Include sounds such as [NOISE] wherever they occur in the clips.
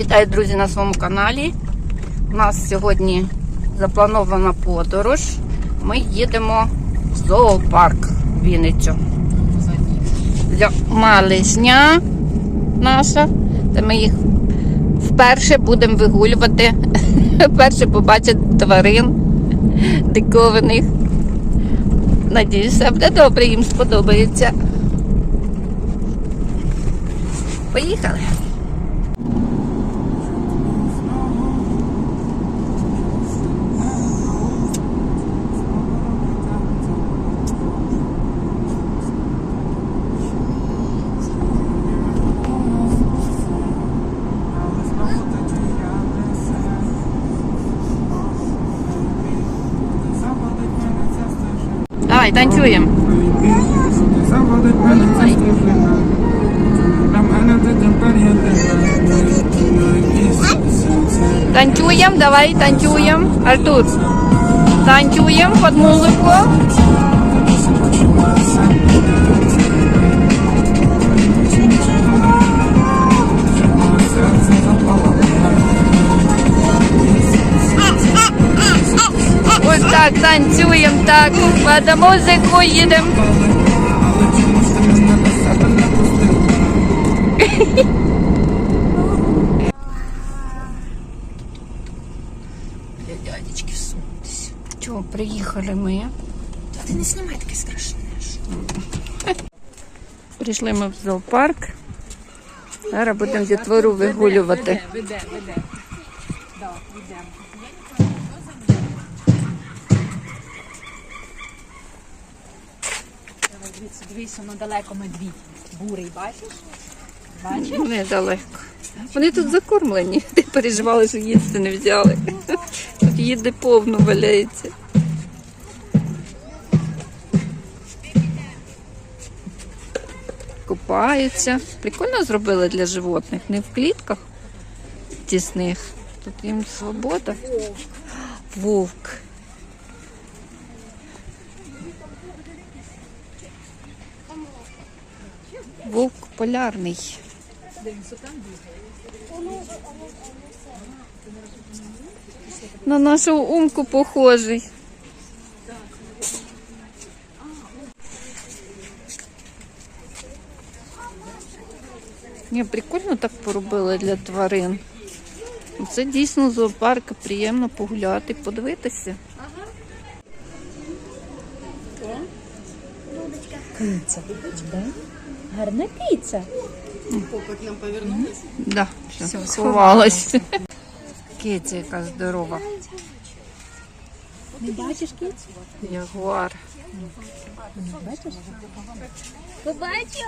Вітаю, друзі, на своєму каналі. У нас сьогодні запланована подорож. Ми їдемо в зоопарк в Вінницю. Малишня наша. Та ми їх вперше будемо вигулювати. [LAUGHS] Вперше побачать тварин дикованих. Надіюся, буде добре, їм сподобається. Поїхали. Давай, танцюємо. Заводить мене ця стежина. Для мене ти тепер єдина. Танцюємо, давай, танцюємо. Артур. Танцюємо під музику. Так танцюємо, так. Під музику їдемо. Для дядечки всунутися. Чого, приїхали ми? Ти не знімай таке страшне. Прийшли ми в зоопарк. Зараз будемо дітвору вигулювати. Веде, веде. Да, веде. Дивіться, дивіться, воно далеко медвідь. Бурий, бачиш? Бачиш? Недалеко. Вони тут закормлені. Ти переживали, що їсти не взяли. Тут їди повно валяється. Купаються. Прикольно зробили для животних, не в клітках тісних. Тут їм свобода. Вовк. Вовк полярний. На нашу умку похожий. Ні, прикольно так поробили для тварин. Це дійсно зоопарк, приємно погуляти, подивитися. Киця. Да? Гарна киця. Да, все, сховалась. Киця яка здорова. Не бачиш кицю? Ягуар. Бачиш? Побачив?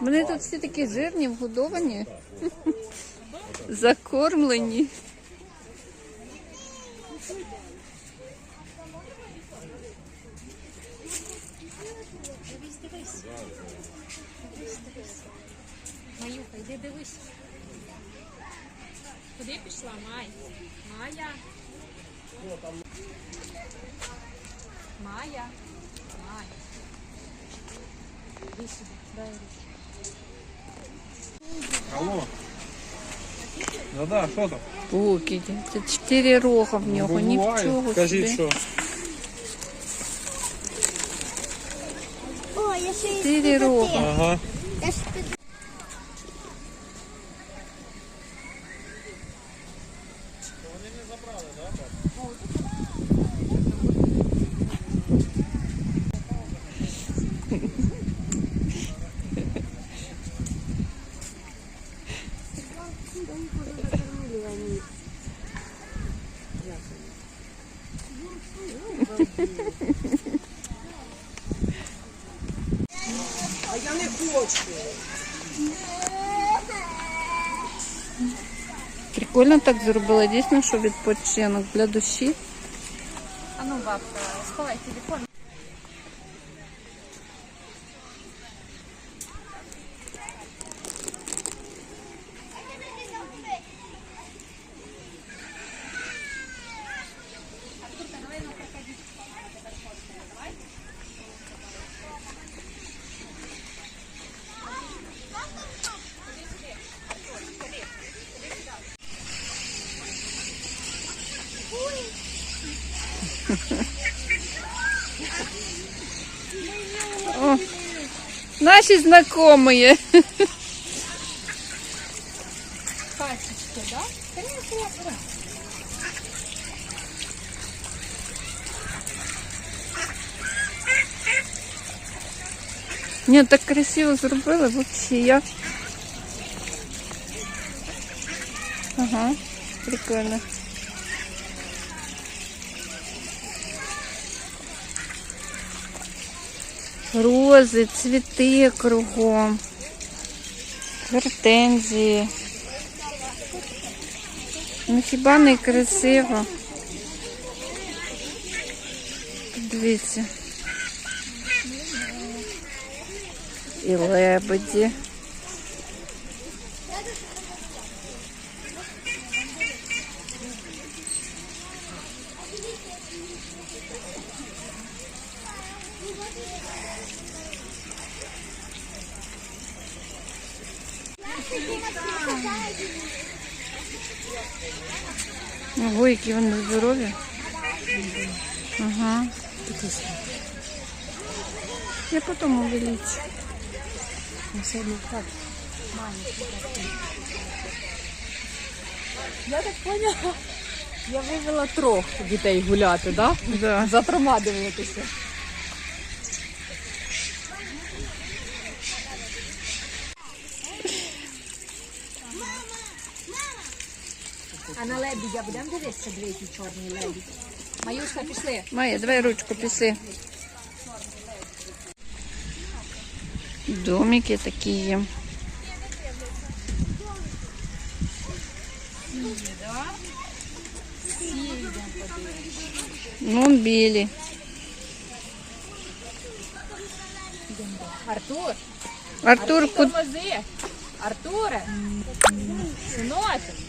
Вони тут всі такі жирні, вгодовані, закормлені. Маюха, йди дивись. Куди пішла Май? Майя? Майя? Майя. Іди сюди, дай руку. Алло. Ну да, що там? Покиді. Це чотири рога в нього, нічого Скажіть, собі. що? О, я ще й Чотири рога. Ага. Я ж Прикольно так зробила, дійсно, що відпочинок для душі. А ну, бабка, сховай телефон. О, наші знайомі. Качечки, да? Конечно. Ні, так красиво зробили, взагалі я. Ага, прикольно. Рози, цвіти кругом. Гортензії. Ну хіба не красиво? Дивіться. І лебеді. Які вони здорові. Ага. Я потім увеличу. Я так поняла. Я вивела трьох дітей гуляти, да? Да. Затрома дивитися. на лебідя будемо дивитися, дві чорні лебідь. Маюшка, пішли. Майя, давай ручку піси. Домики такі є. Ну, білі. Артур, Артур, куди? тормози. Артуре. Синочок.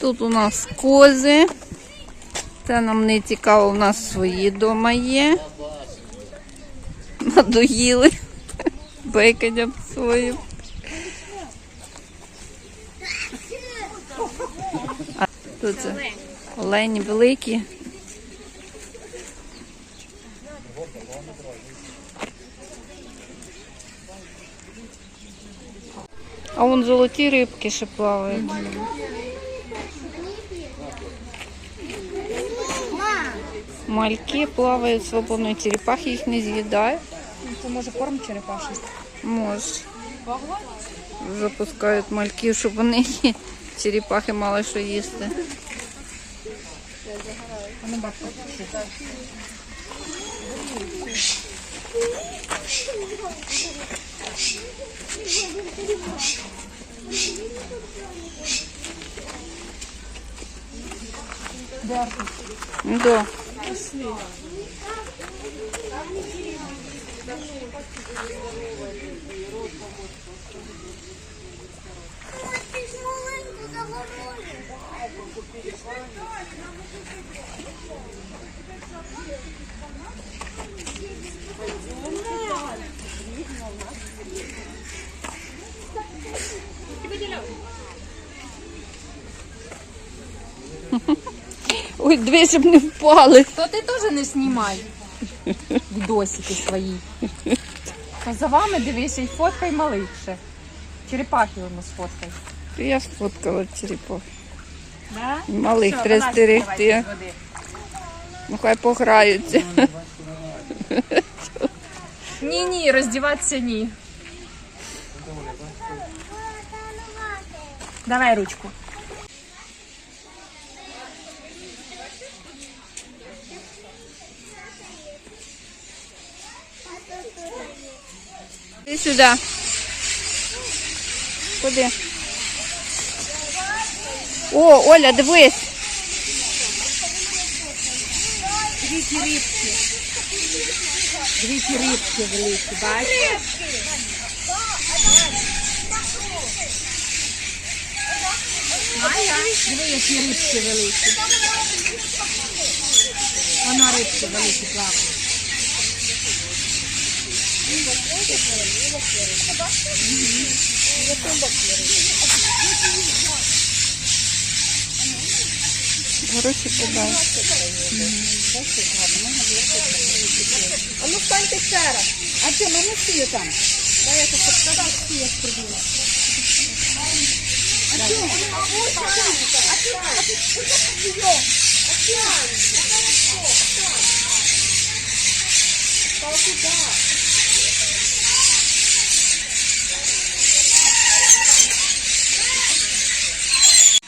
Тут у нас кози. Це нам не цікаво, у нас свої дома є. Надоїли беканням своїм. А тут це олені великі. А вон золоті рибки ще плавають. Мальки плавають свободно, черепахи їх не з'їдають. Це може корм черепаший? Може. Запускають мальків, щоб вони черепахи мали що їсти. Вони бабка. Да. Ой, дві, щоб не впали. То ти теж не знімай відосики свої. То за вами дивися і фоткай малих ще. Черепахи воно сфоткай. Я сфоткала черепах. Да? Малих треба стерегти. Ну хай пограються. Ні, ні, роздіватися ні. Давай ручку. Іди сюди. Куди? О, Оля, дивись. Дві рибки. Дві рибки великі, бачиш? Майя, диви, які рибки великі. Воно рибки великі Плавають. Гроші подай. А ну станьте ще раз. А що, ми не стію там? Дай я тут подав стію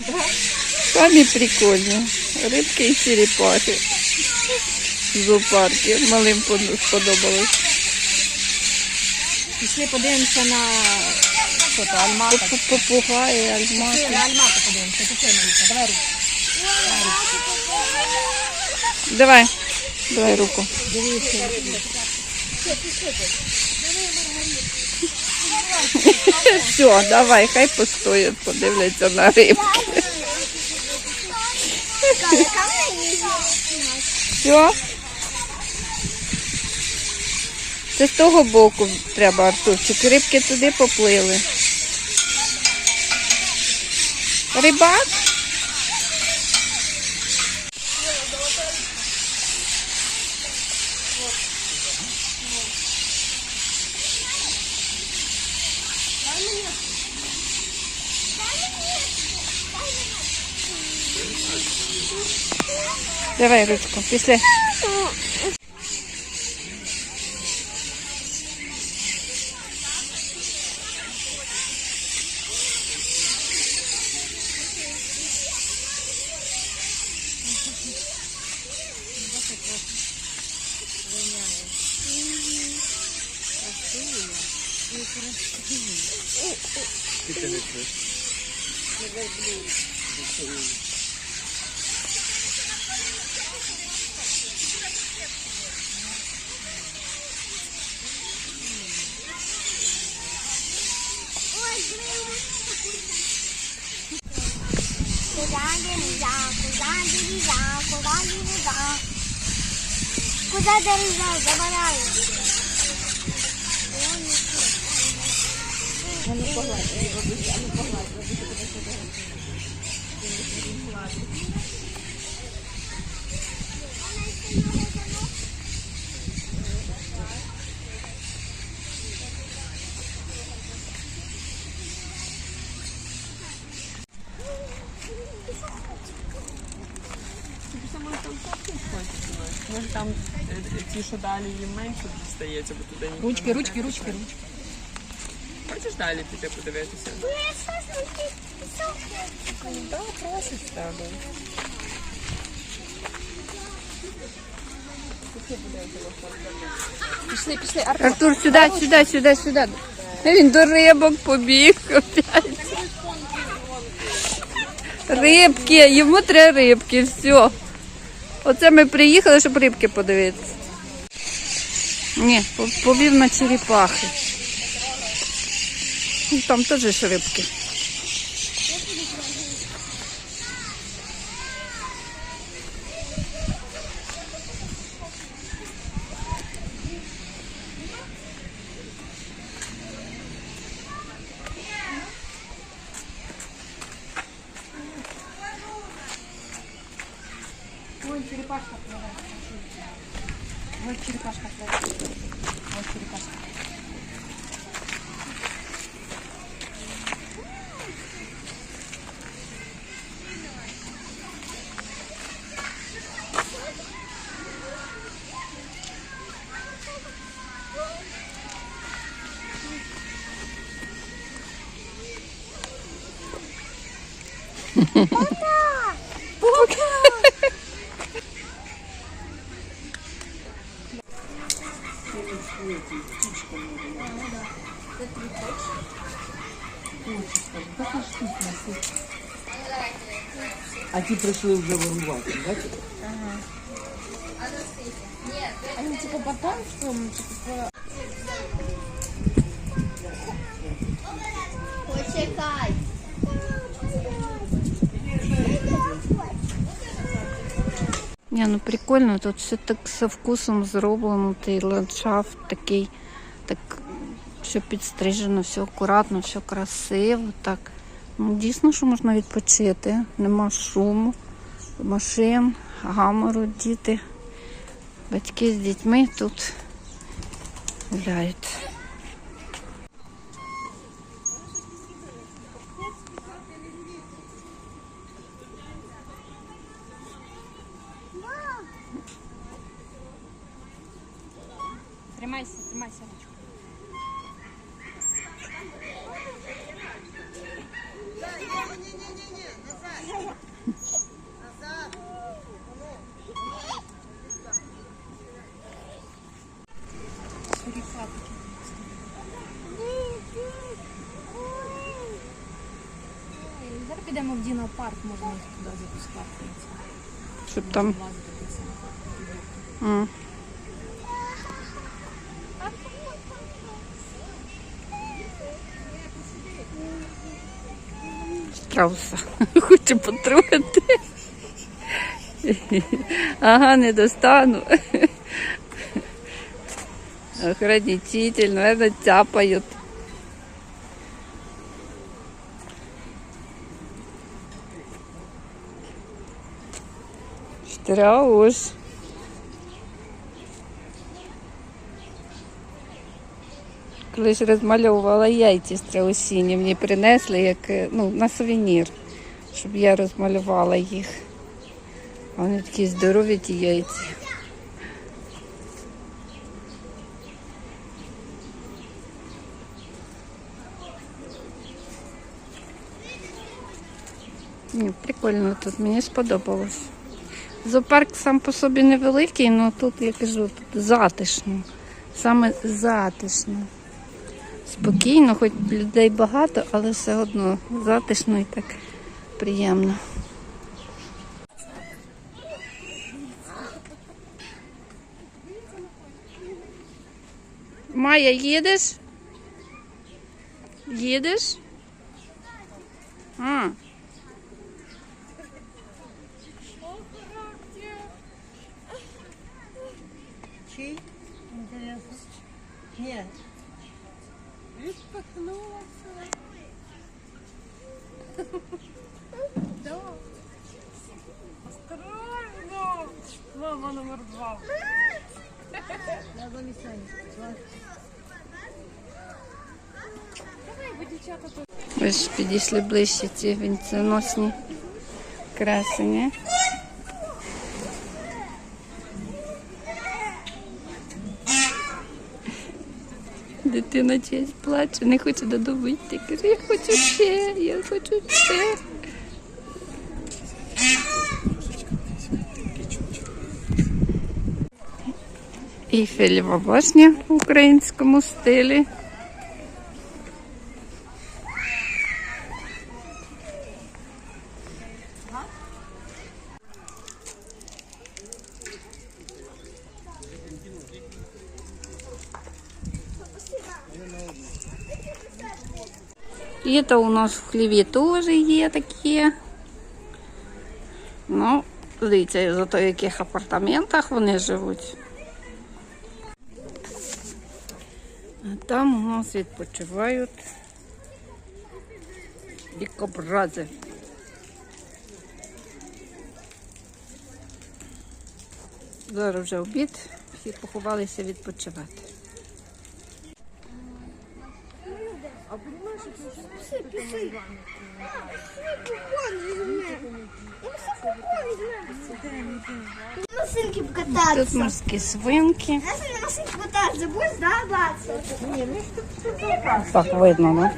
прибула. Самі прикольні. Рибки і черепахи. В зоопаркі. Малим сподобалось. Пішли подивимося на що то, альмака. Пу- Попугаї, альмаки. На альмака подивимося. Пішли, Маріка, давай руку. Давай. Давай руку. Дивіться. [LAUGHS] Все, давай, хай постоять, подивляться на рибки. Все. Це з того боку треба, Артурчик. Рибки туди поплили. Рибак? Давай ручку, пішли. Куда дорожал, забараю. Може там е, е, ті, що далі їм менше дістається, бо туди ніхто Ручки, не ручки, йде. ручки, ручки. Хочеш далі піти подивитися? Так, просить з тебе. Пішли, пішли. Артур. Артур, сюди, сюди, сюди, сюди. Він до рибок побіг опять. Рибки, йому треба рибки, все. Оце ми приїхали, щоб рибки подивитися. Ні, повів на черепахи. Ну, Там теж рибки. А ті прийшли вже вирувати, бачите? Они типа потомством, типа Почекай. Ні, ну прикольно, тут все так со вкусом зроблено, той ландшафт такий, так все підстрижено, все акуратно, все красиво. Так. Ну, дійсно, що можна відпочити. Нема шуму, машин, гамору, діти, батьки з дітьми тут гуляють. Тримайся, тримайся, ручку. Зараз підемо в Діно парк, можна їх туди запускати. Щоб там. М. Страуса. [LAUGHS] Хочу потрогати. [LAUGHS] Ага, не достану. [LAUGHS] Охранитель, наверное, тяпают. Страус. Колись розмальовувала яйця страусині, мені принесли як е, ну, на сувенір, щоб я розмалювала їх. Вони такі здорові ті яйця. Ні, прикольно тут, мені сподобалось. Зоопарк сам по собі невеликий, але тут, я кажу, тут затишно. Саме затишно. Спокійно, хоч людей багато, але все одно затишно і так приємно. Майя, їдеш? Їдеш? А. Підійшли ближче ці вінценосні красені. Дитина честь плаче, не хоче додому йти. Каже, я хочу ще, я хочу ще. Ейфелева башня в українському стилі. І то у нас в хліві теж є такі. Ну, дивіться, зато в яких апартаментах вони живуть. А там у нас відпочивають дикобрази. Зараз вже обід, всі поховалися відпочивати. Машинки покататься. Тут морські свинки. Знаешь, на машинке кататься будешь, да, баться? Так видно, ну.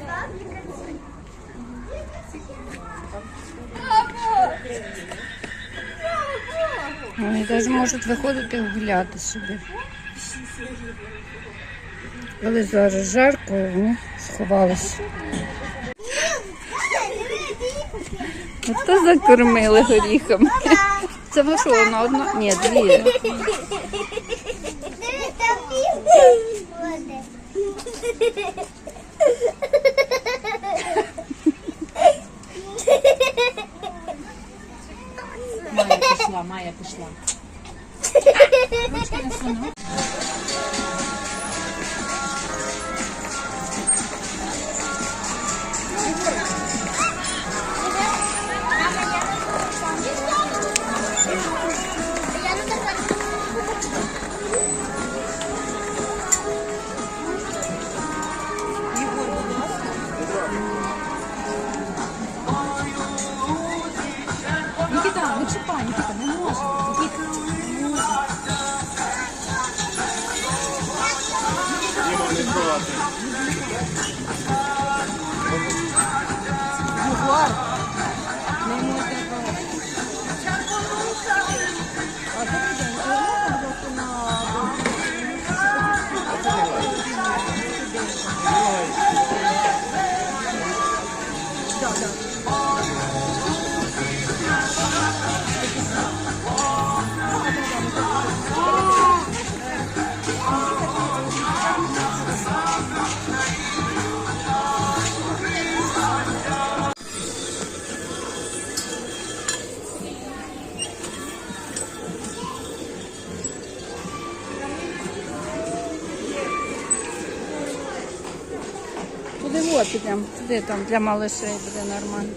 Вони навіть можуть виходити гуляти собі. Але зараз жарко, вони сховалися. Та закормили горіхами. Це вашого на одну? Ні, дві. підемо. Туди там для малышей будет нормально.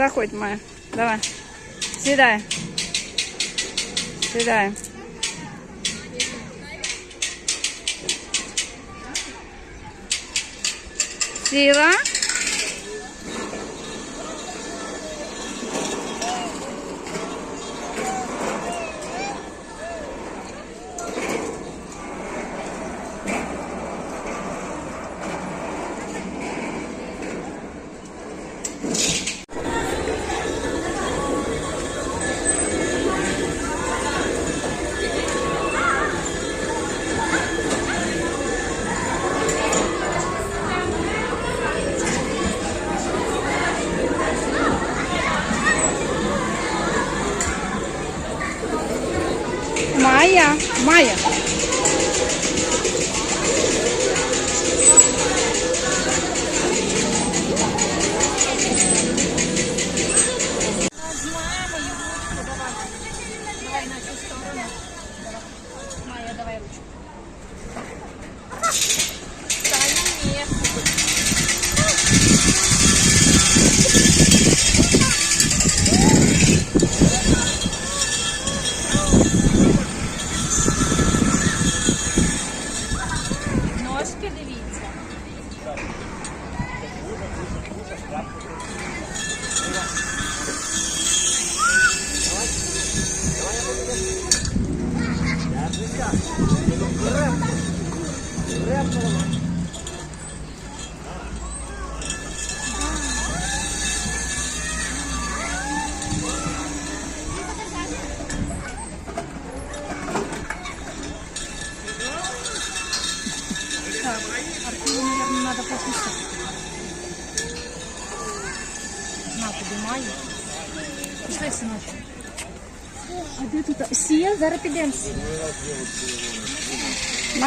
Заходь, моя, Давай. Сідай. Сідай. Сіла.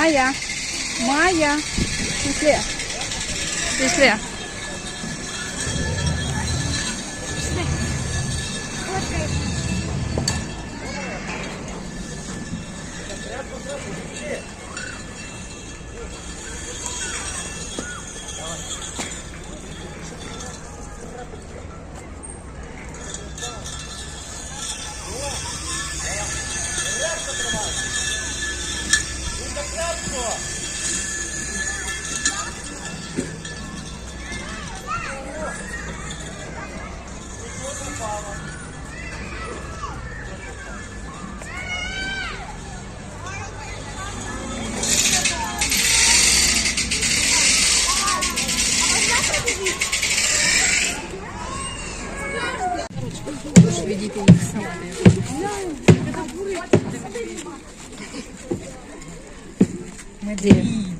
Майя. Майя. Пішли. Пішли.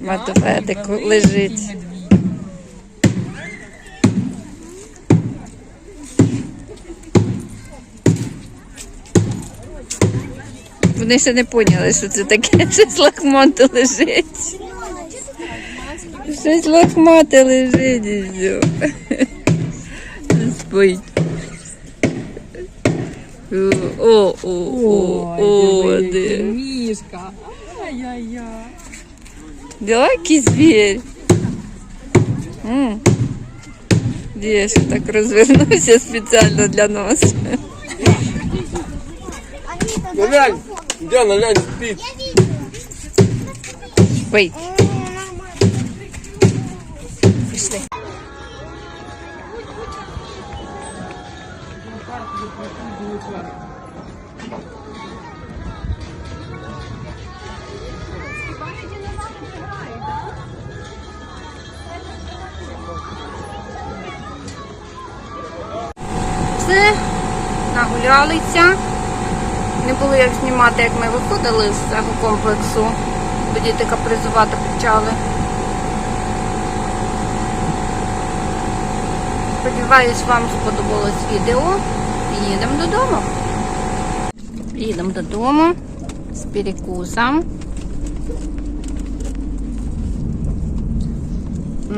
Медведик лежить. Вони ще не поняли, що це таке. [LAUGHS] Щось лохмате лежить. Щось лохмате лежить і все. Спить. О, о, о, о, де. Мішка. Ай-яй-яй. Який звір. М. Де ж так розвернувся спеціально для нас. Ну глянь, Діана, глянь, спить. Спить. Все, нагулялися. Не було як знімати, як ми виходили з цього комплексу, бо діти капризувати почали. Сподіваюсь, вам сподобалось відео. Їдемо додому. Їдемо додому з перекусом.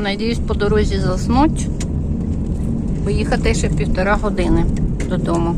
Надіюсь, по дорозі заснуть. Поїхати ще півтора години додому.